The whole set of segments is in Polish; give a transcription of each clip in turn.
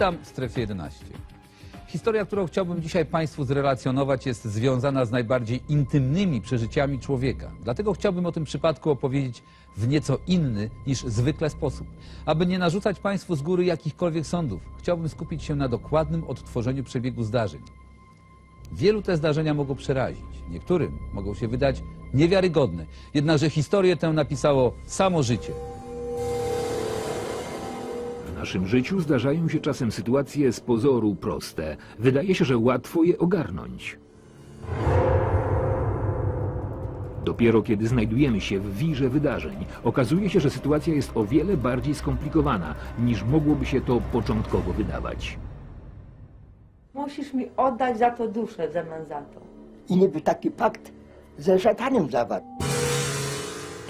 Witam w strefie 11. Historia, którą chciałbym dzisiaj Państwu zrelacjonować, jest związana z najbardziej intymnymi przeżyciami człowieka. Dlatego chciałbym o tym przypadku opowiedzieć w nieco inny niż zwykle sposób. Aby nie narzucać Państwu z góry jakichkolwiek sądów, chciałbym skupić się na dokładnym odtworzeniu przebiegu zdarzeń. Wielu te zdarzenia mogą przerazić, niektórym mogą się wydać niewiarygodne. Jednakże historię tę napisało samo życie. W naszym życiu zdarzają się czasem sytuacje z pozoru proste. Wydaje się, że łatwo je ogarnąć. Dopiero kiedy znajdujemy się w wirze wydarzeń, okazuje się, że sytuacja jest o wiele bardziej skomplikowana, niż mogłoby się to początkowo wydawać. Musisz mi oddać za to duszę w zamian za to. I niby taki pakt ze szatanem zawarł.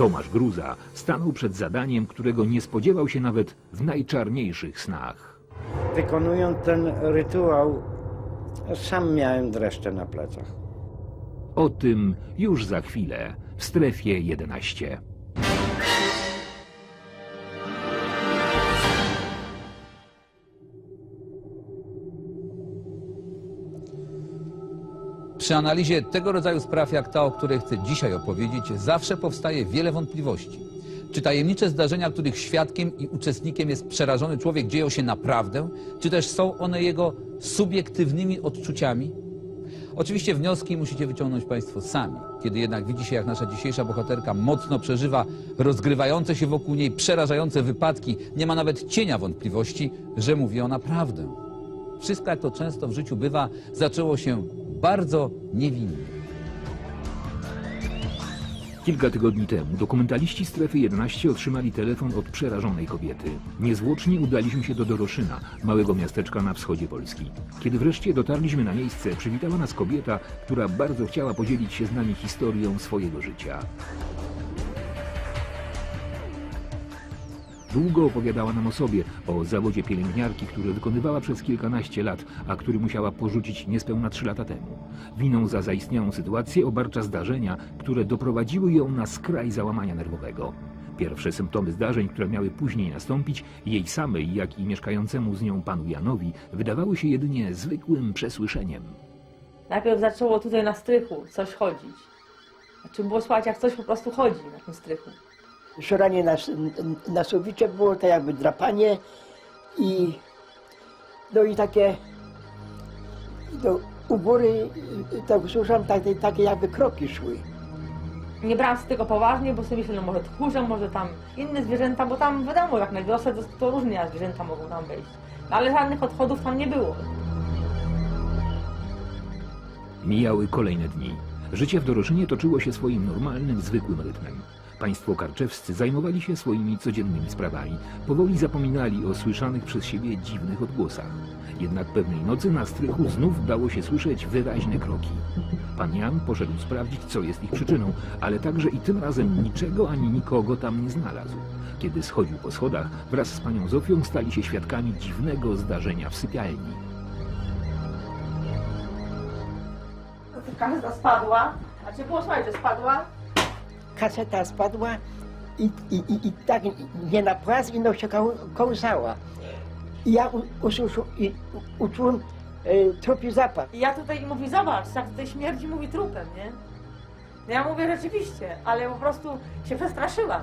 Tomasz Gruza stanął przed zadaniem, którego nie spodziewał się nawet w najczarniejszych snach. Wykonując ten rytuał, sam miałem dreszcze na plecach. O tym już za chwilę w strefie 11. Przy analizie tego rodzaju spraw, jak ta, o której chcę dzisiaj opowiedzieć, zawsze powstaje wiele wątpliwości. Czy tajemnicze zdarzenia, których świadkiem i uczestnikiem jest przerażony człowiek, dzieją się naprawdę, czy też są one jego subiektywnymi odczuciami? Oczywiście wnioski musicie wyciągnąć Państwo sami. Kiedy jednak widzi się, jak nasza dzisiejsza bohaterka mocno przeżywa rozgrywające się wokół niej przerażające wypadki, nie ma nawet cienia wątpliwości, że mówi ona prawdę. Wszystko, jak to często w życiu bywa, zaczęło się bardzo niewinnie. Kilka tygodni temu dokumentaliści Strefy 11 otrzymali telefon od przerażonej kobiety. Niezwłocznie udaliśmy się do Doroszyna, małego miasteczka na wschodzie Polski. Kiedy wreszcie dotarliśmy na miejsce, przywitała nas kobieta, która bardzo chciała podzielić się z nami historią swojego życia. Długo opowiadała nam o sobie, o zawodzie pielęgniarki, który wykonywała przez kilkanaście lat, a który musiała porzucić niespełna trzy lata temu. Winą za zaistniałą sytuację obarcza zdarzenia, które doprowadziły ją na skraj załamania nerwowego. Pierwsze symptomy zdarzeń, które miały później nastąpić, jej samej, jak i mieszkającemu z nią panu Janowi, wydawały się jedynie zwykłym przesłyszeniem. Najpierw zaczęło tutaj na strychu coś chodzić. Znaczy było słychać, jak coś po prostu chodzi na tym strychu. Szuranie na, na suficie było to jakby drapanie i no i takie do, u góry y, tak usłyszałem takie, takie jakby kroki szły. Nie brałam z tego poważnie, bo sobie myślę, no może tchórze, może tam inne zwierzęta, bo tam wiadomo, jak na wiosę to, to różne zwierzęta mogą tam wejść. No, ale żadnych odchodów tam nie było. Mijały kolejne dni. Życie w Doroszynie toczyło się swoim normalnym, zwykłym rytmem. Państwo karczewscy zajmowali się swoimi codziennymi sprawami. Powoli zapominali o słyszanych przez siebie dziwnych odgłosach. Jednak pewnej nocy na strychu znów dało się słyszeć wyraźne kroki. Pan Jan poszedł sprawdzić, co jest ich przyczyną, ale także i tym razem niczego ani nikogo tam nie znalazł. Kiedy schodził po schodach, wraz z panią Zofią stali się świadkami dziwnego zdarzenia w sypialni. Kaseta spadła, znaczy było słuchaj, że spadła. Kaseta spadła i, i, i, i tak nie na płask i no się koł, kołysała. I ja i uczułem e, trupi zapach. Ja tutaj mówi, zobacz, jak tutaj śmierdzi, mówi trupem, nie? No Ja mówię rzeczywiście, ale po prostu się przestraszyłam.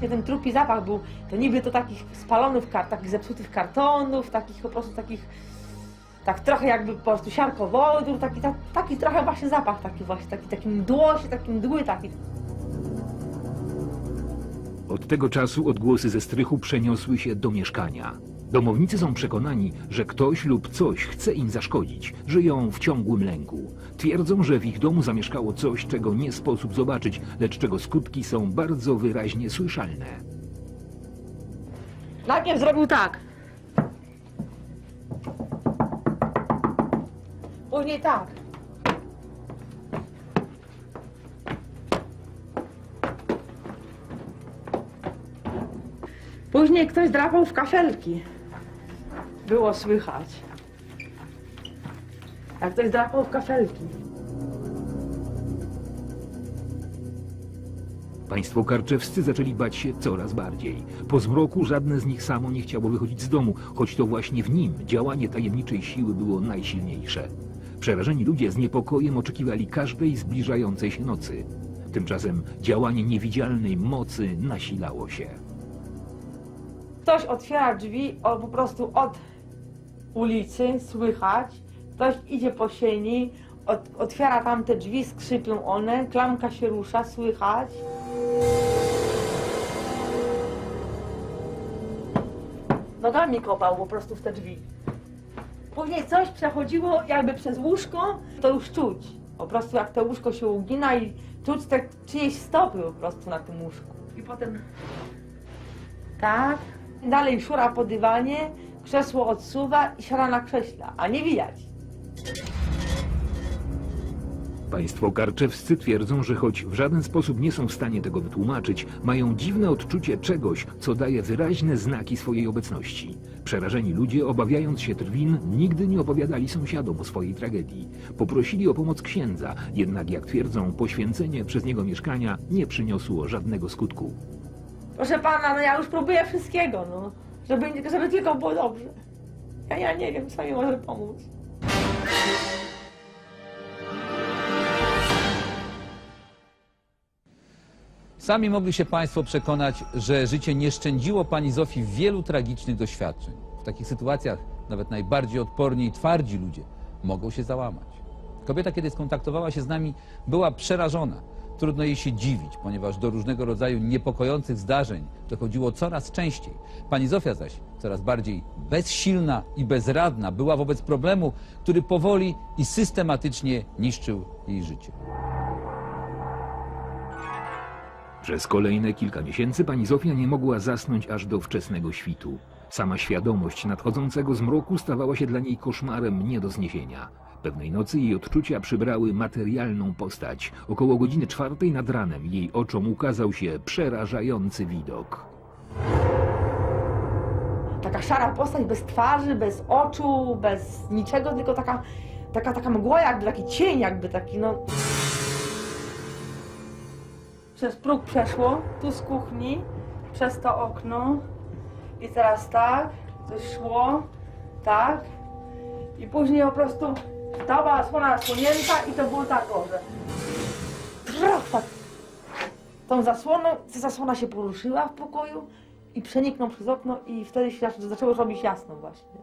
Ten trupi zapach był, to niby to takich spalonych kart, takich zepsutych kartonów, takich po prostu takich, tak trochę jakby po prostu siarkowodór, taki, taki, taki trochę właśnie zapach, taki właśnie, taki, taki mdłości, taki mdły taki. Od tego czasu odgłosy ze strychu przeniosły się do mieszkania. Domownicy są przekonani, że ktoś lub coś chce im zaszkodzić. Żyją w ciągłym lęku. Twierdzą, że w ich domu zamieszkało coś, czego nie sposób zobaczyć, lecz czego skutki są bardzo wyraźnie słyszalne. Najpierw zrobił tak. Później tak. Później ktoś drapał w kafelki. Było słychać. Jak ktoś drapał w kafelki. Państwo karczewscy zaczęli bać się coraz bardziej. Po zmroku żadne z nich samo nie chciało wychodzić z domu, choć to właśnie w nim działanie tajemniczej siły było najsilniejsze. Przerażeni ludzie z niepokojem oczekiwali każdej zbliżającej się nocy. Tymczasem działanie niewidzialnej mocy nasilało się. Ktoś otwiera drzwi o, po prostu od ulicy, słychać. Ktoś idzie po sieni, ot, otwiera tam te drzwi, skrzypią one, klamka się rusza, słychać. Nogami kopał po prostu w te drzwi. Później coś przechodziło jakby przez łóżko, to już czuć. Po prostu jak to łóżko się ugina i czuć te czyjeś stopy po prostu na tym łóżku. I potem tak. Dalej szura po dywanie, krzesło odsuwa i siada na krześle, a nie widać. Państwo karczewscy twierdzą, że choć w żaden sposób nie są w stanie tego wytłumaczyć, mają dziwne odczucie czegoś, co daje wyraźne znaki swojej obecności. Przerażeni ludzie, obawiając się drwin, nigdy nie opowiadali sąsiadom o swojej tragedii. Poprosili o pomoc księdza, jednak jak twierdzą, poświęcenie przez niego mieszkania nie przyniosło żadnego skutku. Proszę pana, no ja już próbuję wszystkiego, no. Żeby, żeby tylko było dobrze. Ja, ja nie wiem, co mi może pomóc. Sami mogli się Państwo przekonać, że życie nie szczędziło pani Zofii wielu tragicznych doświadczeń. W takich sytuacjach nawet najbardziej odporni i twardzi ludzie mogą się załamać. Kobieta, kiedy skontaktowała się z nami, była przerażona. Trudno jej się dziwić, ponieważ do różnego rodzaju niepokojących zdarzeń dochodziło coraz częściej. Pani Zofia zaś coraz bardziej bezsilna i bezradna była wobec problemu, który powoli i systematycznie niszczył jej życie. Przez kolejne kilka miesięcy pani Zofia nie mogła zasnąć aż do wczesnego świtu. Sama świadomość nadchodzącego zmroku stawała się dla niej koszmarem nie do zniesienia. Pewnej nocy jej odczucia przybrały materialną postać. Około godziny czwartej nad ranem jej oczom ukazał się przerażający widok. Taka szara postać, bez twarzy, bez oczu, bez niczego, tylko taka, taka, taka mgła, jakby taki cień, jakby taki, no. Przez próg przeszło, tu z kuchni, przez to okno i teraz tak, coś szło, tak i później po prostu ta była słona zasłonięta i to było tak, o, że tak. Tą zasłoną, ta zasłona się poruszyła w pokoju i przeniknął przez okno i wtedy się zaczę- zaczęło robić jasno właśnie.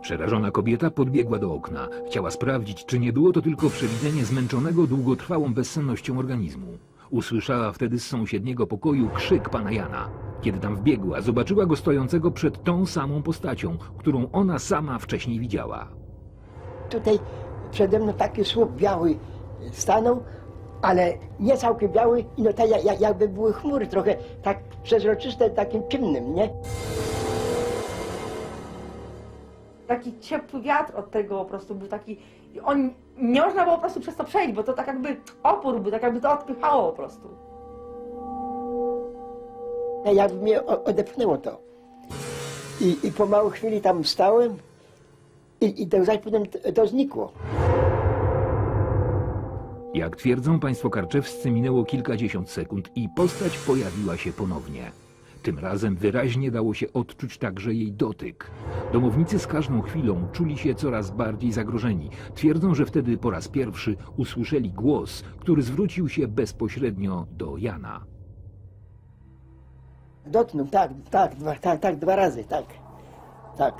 Przerażona kobieta podbiegła do okna. Chciała sprawdzić, czy nie było to tylko przewidzenie zmęczonego długotrwałą bezsennością organizmu. Usłyszała wtedy z sąsiedniego pokoju krzyk pana Jana. Kiedy tam wbiegła, zobaczyła go stojącego przed tą samą postacią, którą ona sama wcześniej widziała. Tutaj przede mną taki słup biały stanął, ale nie całkiem biały, i no tak jak, jak- jakby były chmury, trochę tak przezroczyste, takim ciemnym, nie? Taki ciepły wiatr od tego po prostu był taki. I On nie można było po prostu przez to przejść, bo to tak jakby opór był, tak jakby to odpychało po prostu. Jakby mnie o- odepchnęło to. I, I po małej chwili tam stałem i, i to zaś potem to, to znikło. Jak twierdzą państwo karczewscy, minęło kilkadziesiąt sekund i postać pojawiła się ponownie. Tym razem wyraźnie dało się odczuć także jej dotyk. Domownicy z każdą chwilą czuli się coraz bardziej zagrożeni. Twierdzą, że wtedy po raz pierwszy usłyszeli głos, który zwrócił się bezpośrednio do Jana. Dotknął, tak, tak, dwa, tak, tak, dwa razy, tak, tak.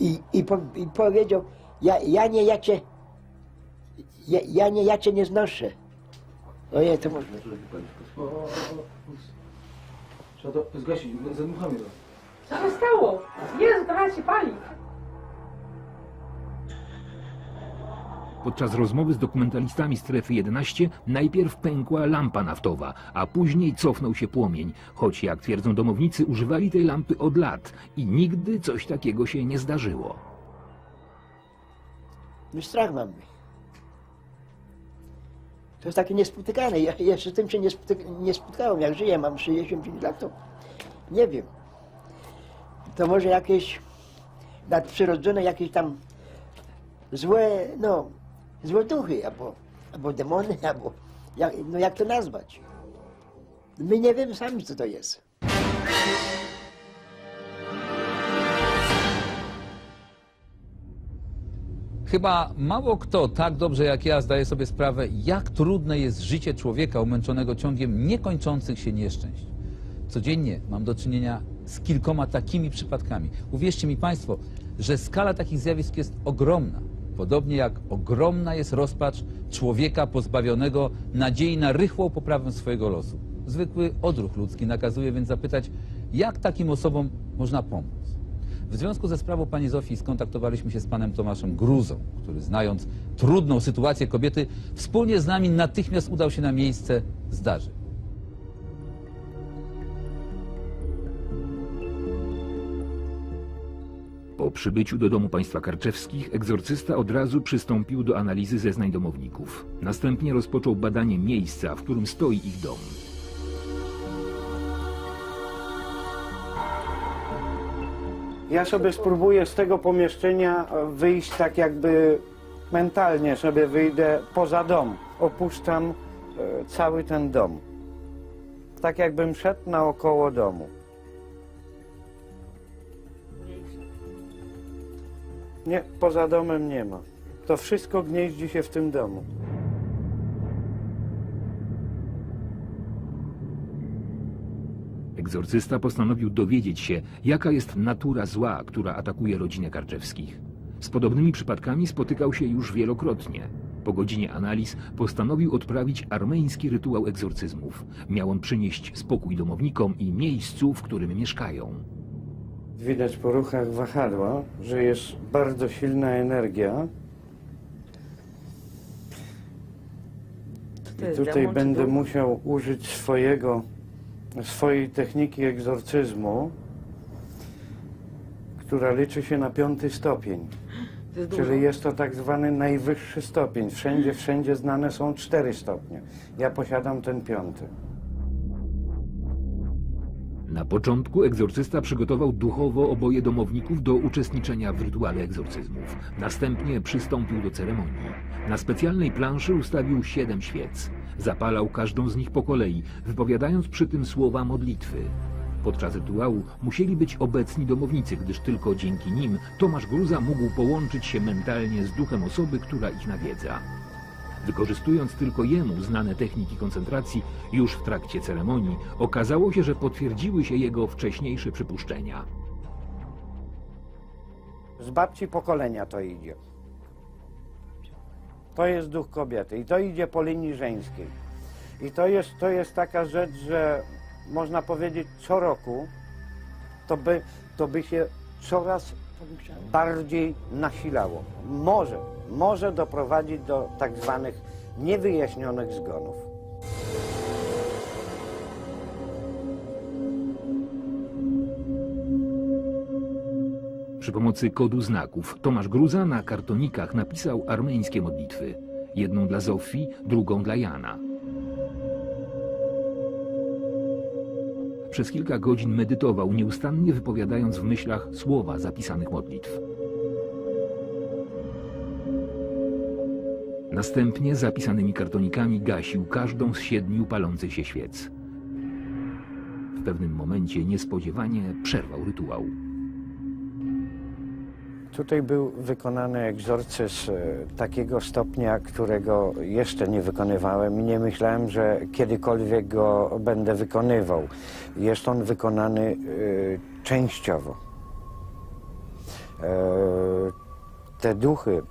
I, i, po, i powiedział, ja, ja nie, ja cię, ja, ja nie, ja cię nie znoszę. Ojej, to może... Trzeba to zgasić, zadmuchamy to. Co się stało? Jezu, to się pali. Podczas rozmowy z dokumentalistami strefy 11 najpierw pękła lampa naftowa, a później cofnął się płomień, choć jak twierdzą domownicy używali tej lampy od lat i nigdy coś takiego się nie zdarzyło. No strach mam. To jest takie niespotykane. Ja jeszcze z tym się nie, nie spotkałem. Jak żyję, mam 65 lat, to nie wiem. To może jakieś nadprzyrodzone, jakieś tam złe, no, złe duchy, albo, albo demony, albo jak, no jak to nazwać? My nie wiemy sami, co to jest. Chyba mało kto tak dobrze jak ja zdaje sobie sprawę, jak trudne jest życie człowieka umęczonego ciągiem niekończących się nieszczęść. Codziennie mam do czynienia z kilkoma takimi przypadkami. Uwierzcie mi Państwo, że skala takich zjawisk jest ogromna. Podobnie jak ogromna jest rozpacz człowieka pozbawionego nadziei na rychłą poprawę swojego losu. Zwykły odruch ludzki nakazuje więc zapytać, jak takim osobom można pomóc. W związku ze sprawą pani Zofii skontaktowaliśmy się z panem Tomaszem Gruzą, który znając trudną sytuację kobiety, wspólnie z nami natychmiast udał się na miejsce zdarzeń. Po przybyciu do domu państwa Karczewskich egzorcysta od razu przystąpił do analizy zeznań domowników. Następnie rozpoczął badanie miejsca, w którym stoi ich dom. Ja sobie spróbuję z tego pomieszczenia wyjść tak jakby mentalnie sobie wyjdę poza dom. Opuszczam e, cały ten dom. Tak jakbym szedł naokoło domu. Nie, poza domem nie ma. To wszystko gnieździ się w tym domu. Egzorcysta postanowił dowiedzieć się, jaka jest natura zła, która atakuje rodzinę Karczewskich. Z podobnymi przypadkami spotykał się już wielokrotnie. Po godzinie analiz postanowił odprawić armeński rytuał egzorcyzmów. Miał on przynieść spokój domownikom i miejscu, w którym mieszkają. Widać po ruchach wahadła, że jest bardzo silna energia. To I jest tutaj demon czy będę duch? musiał użyć swojego, swojej techniki egzorcyzmu, która liczy się na piąty stopień. To jest dużo. Czyli jest to tak zwany najwyższy stopień. Wszędzie, wszędzie znane są cztery stopnie. Ja posiadam ten piąty. Na początku egzorcysta przygotował duchowo oboje domowników do uczestniczenia w rytuale egzorcyzmów. Następnie przystąpił do ceremonii. Na specjalnej planszy ustawił siedem świec. Zapalał każdą z nich po kolei, wypowiadając przy tym słowa modlitwy. Podczas rytuału musieli być obecni domownicy, gdyż tylko dzięki nim Tomasz Gruza mógł połączyć się mentalnie z duchem osoby, która ich nawiedza. Wykorzystując tylko jemu znane techniki koncentracji, już w trakcie ceremonii okazało się, że potwierdziły się jego wcześniejsze przypuszczenia. Z babci pokolenia to idzie. To jest duch kobiety i to idzie po linii żeńskiej. I to jest, to jest taka rzecz, że można powiedzieć co roku to by, to by się coraz bardziej nasilało. Może, może doprowadzić do tak zwanych niewyjaśnionych zgonów. Przy pomocy kodu znaków Tomasz Gruza na kartonikach napisał armeńskie modlitwy. Jedną dla Zofii, drugą dla Jana. Przez kilka godzin medytował, nieustannie wypowiadając w myślach słowa zapisanych modlitw. Następnie zapisanymi kartonikami gasił każdą z siedmiu palących się świec. W pewnym momencie niespodziewanie przerwał rytuał. Tutaj był wykonany egzorcyzm e, takiego stopnia, którego jeszcze nie wykonywałem i nie myślałem, że kiedykolwiek go będę wykonywał. Jest on wykonany e, częściowo. E, te duchy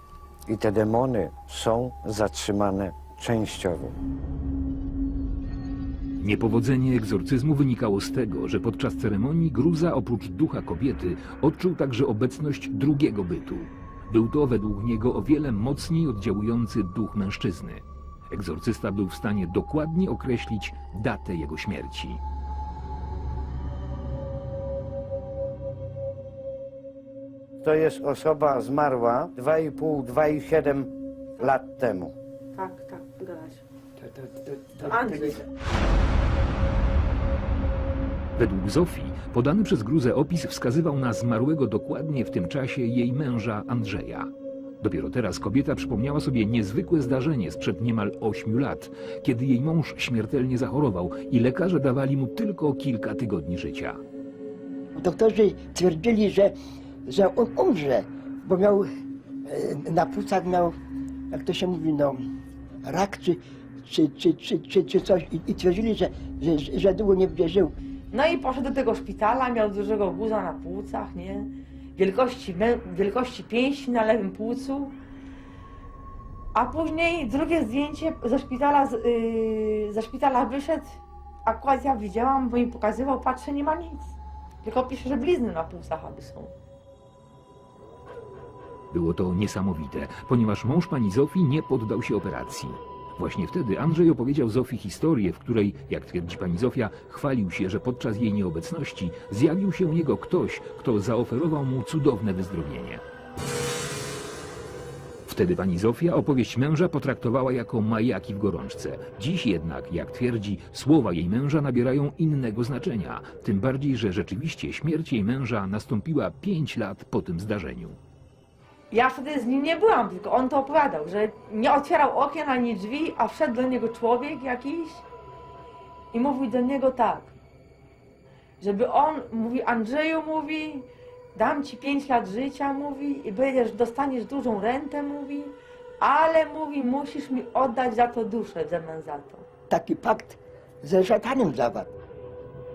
i te demony są zatrzymane częściowo. Niepowodzenie egzorcyzmu wynikało z tego, że podczas ceremonii Gruza oprócz ducha kobiety odczuł także obecność drugiego bytu. Był to według niego o wiele mocniej oddziałujący duch mężczyzny. Egzorcysta był w stanie dokładnie określić datę jego śmierci. To jest osoba zmarła 2,5-2,7 lat temu. Tak, tak, zgadza się. To Andrzej. Według Zofii podany przez Gruzę opis wskazywał na zmarłego dokładnie w tym czasie jej męża Andrzeja. Dopiero teraz kobieta przypomniała sobie niezwykłe zdarzenie sprzed niemal ośmiu lat, kiedy jej mąż śmiertelnie zachorował i lekarze dawali mu tylko kilka tygodni życia. Doktorzy twierdzili, że, że on umrze, bo miał e, na płucach miał, jak to się mówi, no, rak czy, czy, czy, czy, czy, czy coś i, i twierdzili, że, że, że długo nie będzie żył. No i poszedł do tego szpitala, miał dużego guza na płucach, nie? Wielkości, wielkości pięści na lewym płucu. A później drugie zdjęcie ze szpitala, yy, ze szpitala wyszedł. Akurat ja widziałam, bo mi pokazywał, patrzę, nie ma nic. Tylko pisze, że blizny na płucach aby są. Było to niesamowite, ponieważ mąż pani Zofii nie poddał się operacji. Właśnie wtedy Andrzej opowiedział Zofii historię, w której, jak twierdzi pani Zofia, chwalił się, że podczas jej nieobecności zjawił się u niego ktoś, kto zaoferował mu cudowne wyzdrowienie. Wtedy pani Zofia opowieść męża potraktowała jako majaki w gorączce. Dziś jednak, jak twierdzi, słowa jej męża nabierają innego znaczenia. Tym bardziej, że rzeczywiście śmierć jej męża nastąpiła pięć lat po tym zdarzeniu. Ja wtedy z nim nie byłam, tylko on to opowiadał, że nie otwierał okien ani drzwi, a wszedł do niego człowiek jakiś i mówił do niego tak, żeby on, mówi Andrzeju, mówi, dam ci 5 lat życia, mówi, i będziesz, dostaniesz dużą rentę, mówi, ale mówi, musisz mi oddać za to duszę w zamian za to. Taki pakt ze szatanem zawarł.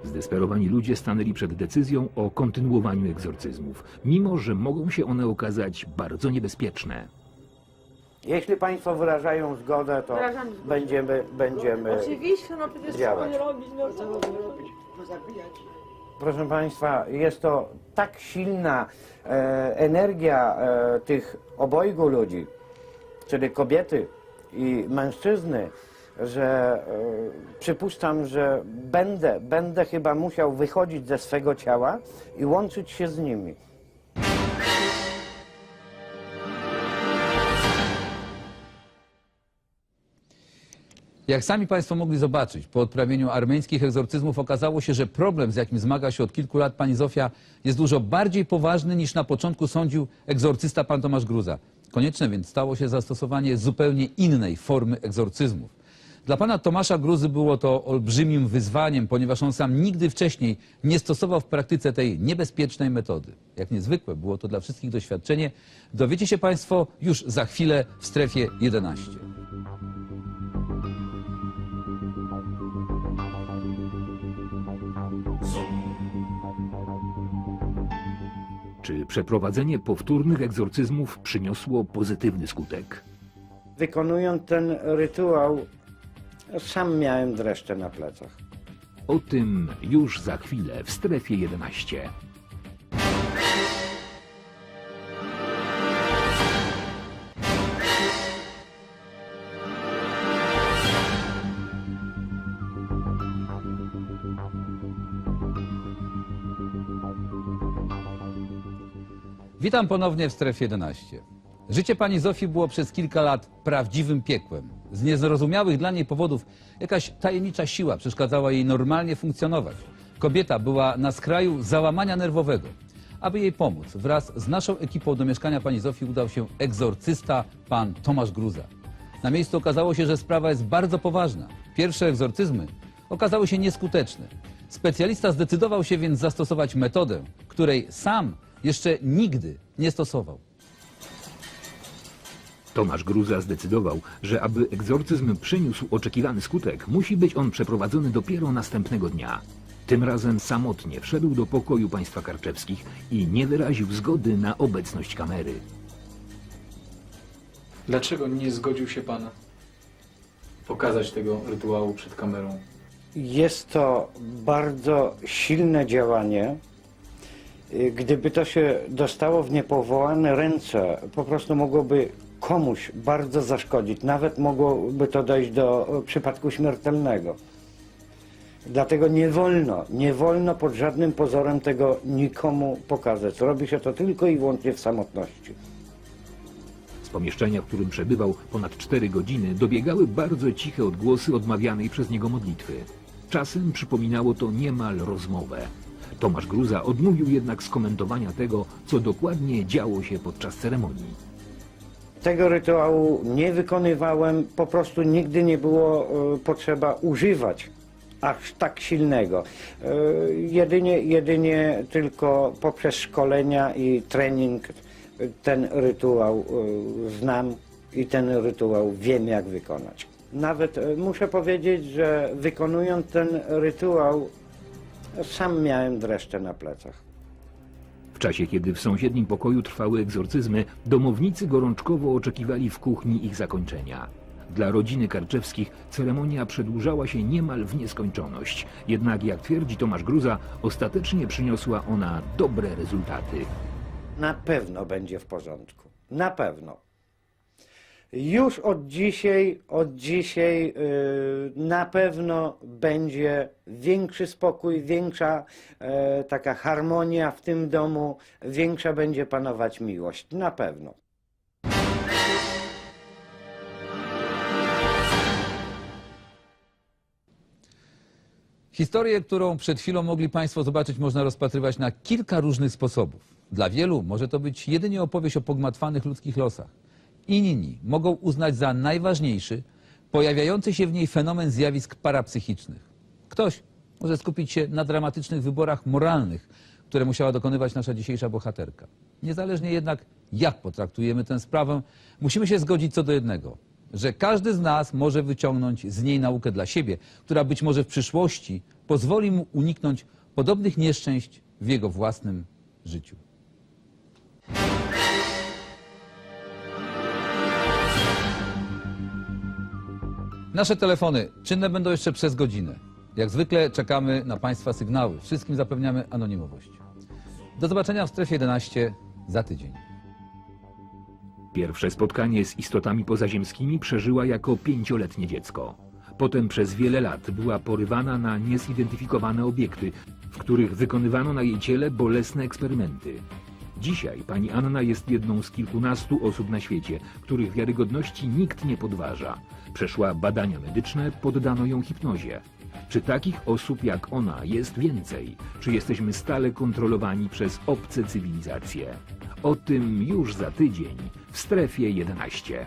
Zdesperowani ludzie stanęli przed decyzją o kontynuowaniu egzorcyzmów, mimo że mogą się one okazać bardzo niebezpieczne. Jeśli Państwo wyrażają zgodę, to zgodę. będziemy, będziemy Oczywiście, no przecież działać. co robić, no co Proszę Państwa, jest to tak silna e, energia e, tych obojgu ludzi, czyli kobiety i mężczyzny, że e, przypuszczam, że będę, będę chyba musiał wychodzić ze swego ciała i łączyć się z nimi. Jak sami Państwo mogli zobaczyć, po odprawieniu armeńskich egzorcyzmów okazało się, że problem, z jakim zmaga się od kilku lat pani Zofia, jest dużo bardziej poważny niż na początku sądził egzorcysta pan Tomasz Gruza. Konieczne więc stało się zastosowanie zupełnie innej formy egzorcyzmów. Dla pana Tomasza Gruzy było to olbrzymim wyzwaniem, ponieważ on sam nigdy wcześniej nie stosował w praktyce tej niebezpiecznej metody. Jak niezwykłe było to dla wszystkich doświadczenie, dowiecie się Państwo już za chwilę w strefie 11. Czy przeprowadzenie powtórnych egzorcyzmów przyniosło pozytywny skutek? Wykonując ten rytuał, sam miałem dreszcze na plecach. O tym już za chwilę w strefie 11. Witam ponownie w strefie 11. Życie pani Zofii było przez kilka lat prawdziwym piekłem. Z niezrozumiałych dla niej powodów jakaś tajemnicza siła przeszkadzała jej normalnie funkcjonować. Kobieta była na skraju załamania nerwowego. Aby jej pomóc, wraz z naszą ekipą do mieszkania pani Zofii udał się egzorcysta pan Tomasz Gruza. Na miejscu okazało się, że sprawa jest bardzo poważna. Pierwsze egzorcyzmy okazały się nieskuteczne. Specjalista zdecydował się więc zastosować metodę, której sam jeszcze nigdy nie stosował. Tomasz Gruza zdecydował, że aby egzorcyzm przyniósł oczekiwany skutek, musi być on przeprowadzony dopiero następnego dnia. Tym razem samotnie wszedł do pokoju państwa karczewskich i nie wyraził zgody na obecność kamery. Dlaczego nie zgodził się Pan pokazać tego rytuału przed kamerą? Jest to bardzo silne działanie. Gdyby to się dostało w niepowołane ręce, po prostu mogłoby komuś bardzo zaszkodzić. Nawet mogłoby to dojść do e, przypadku śmiertelnego. Dlatego nie wolno, nie wolno pod żadnym pozorem tego nikomu pokazać. Robi się to tylko i wyłącznie w samotności. Z pomieszczenia, w którym przebywał ponad cztery godziny, dobiegały bardzo ciche odgłosy odmawianej przez niego modlitwy. Czasem przypominało to niemal rozmowę. Tomasz Gruza odmówił jednak skomentowania tego, co dokładnie działo się podczas ceremonii. Tego rytuału nie wykonywałem, po prostu nigdy nie było e, potrzeba używać aż tak silnego. E, Jedynie, jedynie tylko poprzez szkolenia i trening ten rytuał e, znam i ten rytuał wiem jak wykonać. Nawet muszę powiedzieć, że wykonując ten rytuał sam miałem dreszcze na plecach. Czasie, kiedy w sąsiednim pokoju trwały egzorcyzmy, domownicy gorączkowo oczekiwali w kuchni ich zakończenia. Dla rodziny Karczewskich ceremonia przedłużała się niemal w nieskończoność. Jednak, jak twierdzi Tomasz Gruza, ostatecznie przyniosła ona dobre rezultaty. Na pewno będzie w porządku. Na pewno. Już od dzisiaj, od dzisiaj yy, na pewno będzie większy spokój, większa e, taka harmonia w tym domu, większa będzie panować miłość. Na pewno. Historię, którą przed chwilą mogli Państwo zobaczyć, można rozpatrywać na kilka różnych sposobów. Dla wielu może to być jedynie opowieść o pogmatwanych ludzkich losach. Inni mogą uznać za najważniejszy pojawiający się w niej fenomen zjawisk parapsychicznych. Ktoś może skupić się na dramatycznych wyborach moralnych, które musiała dokonywać nasza dzisiejsza bohaterka. Niezależnie jednak, jak potraktujemy tę sprawę, musimy się zgodzić co do jednego, że każdy z nas może wyciągnąć z niej naukę dla siebie, która być może w przyszłości pozwoli mu uniknąć podobnych nieszczęść w jego własnym życiu. Nasze telefony czynne będą jeszcze przez godzinę. Jak zwykle czekamy na Państwa sygnały. Wszystkim zapewniamy anonimowość. Do zobaczenia w strefie 11 za tydzień. Pierwsze spotkanie z istotami pozaziemskimi przeżyła jako pięcioletnie dziecko. Potem przez wiele lat była porywana na niezidentyfikowane obiekty, w których wykonywano na jej ciele bolesne eksperymenty. Dzisiaj pani Anna jest jedną z kilkunastu osób na świecie, których wiarygodności nikt nie podważa. Przeszła badania medyczne, poddano ją hipnozie. Czy takich osób jak ona jest więcej? Czy jesteśmy stale kontrolowani przez obce cywilizacje? O tym już za tydzień w strefie 11.